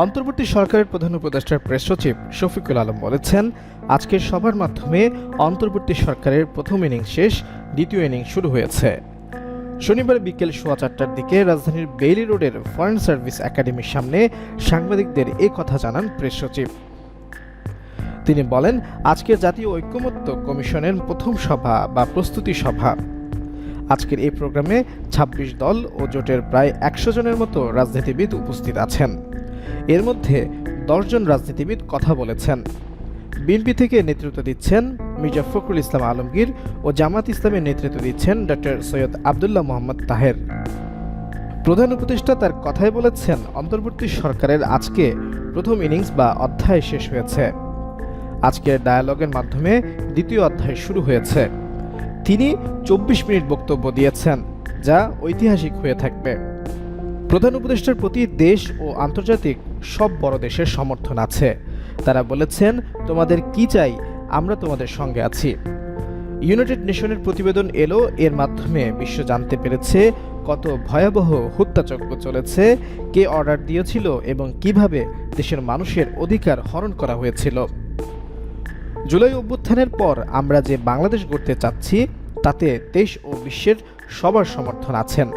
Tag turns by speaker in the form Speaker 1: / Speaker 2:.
Speaker 1: অন্তর্বর্তী সরকারের প্রধান উপদেষ্টার প্রেস সচিব শফিকুল আলম বলেছেন, আজকের সভার মাধ্যমে অন্তর্বর্তী সরকারের প্রথম ইনিংস শেষ, দ্বিতীয় ইনিংস শুরু হয়েছে। শনিবার বিকেল সোয়া চারটার দিকে রাজধানীর বেইলি রোডের ফরেন সার্ভিস একাডেমির সামনে সাংবাদিকদের এ কথা জানান প্রেস সচিব। তিনি বলেন, আজকের জাতীয় ঐক্যমত্য কমিশনের প্রথম সভা বা প্রস্তুতি সভা। আজকের এই প্রোগ্রামে ২৬ দল ও জোটের প্রায় একশো জনের মতো রাজনীতিবিদ উপস্থিত আছেন। এর মধ্যে দশজন রাজনীতিবিদ কথা বলেছেন। বিএনপি থেকে নেতৃত্ব দিচ্ছেন মির্জা ফখরুল ইসলাম আলমগীর ও জামাত ইসলামের নেতৃত্ব দিচ্ছেন ডক্টর সৈয়দ আবদুল্লাহ মোহাম্মদ তাহের। প্রধান উপদেষ্টা তার কথায় বলেছেন, অন্তর্বর্তী সরকারের আজকে প্রথম ইনিংস বা অধ্যায় শেষ হয়েছে। আজকের ডায়ালগের মাধ্যমে দ্বিতীয় অধ্যায় শুরু হয়েছে। তিনি চব্বিশ মিনিট বক্তব্য দিয়েছেন, যা ঐতিহাসিক হয়ে থাকবে। প্রধান উপদেষ্টার প্রতি দেশ ও আন্তর্জাতিক সব বড় দেশের সমর্থন আছে। তারা বলেছেন, তোমাদের কি চাই, আমরা তোমাদের সঙ্গে আছি। ইউনাইটেড নেশনের প্রতিবেদন এলো, এর মাধ্যমে বিশ্ব জানতে পেরেছে কত ভয়াবহ হত্যাচক্র চলেছে, কে অর্ডার দিয়েছিল এবং কীভাবে দেশের মানুষের অধিকার হরণ করা হয়েছিল। জুলাই অভ্যুত্থানের পর আমরা যে বাংলাদেশ গড়তে চাচ্ছি, তাতে দেশ ও বিশ্বের সবার সমর্থন আছেন।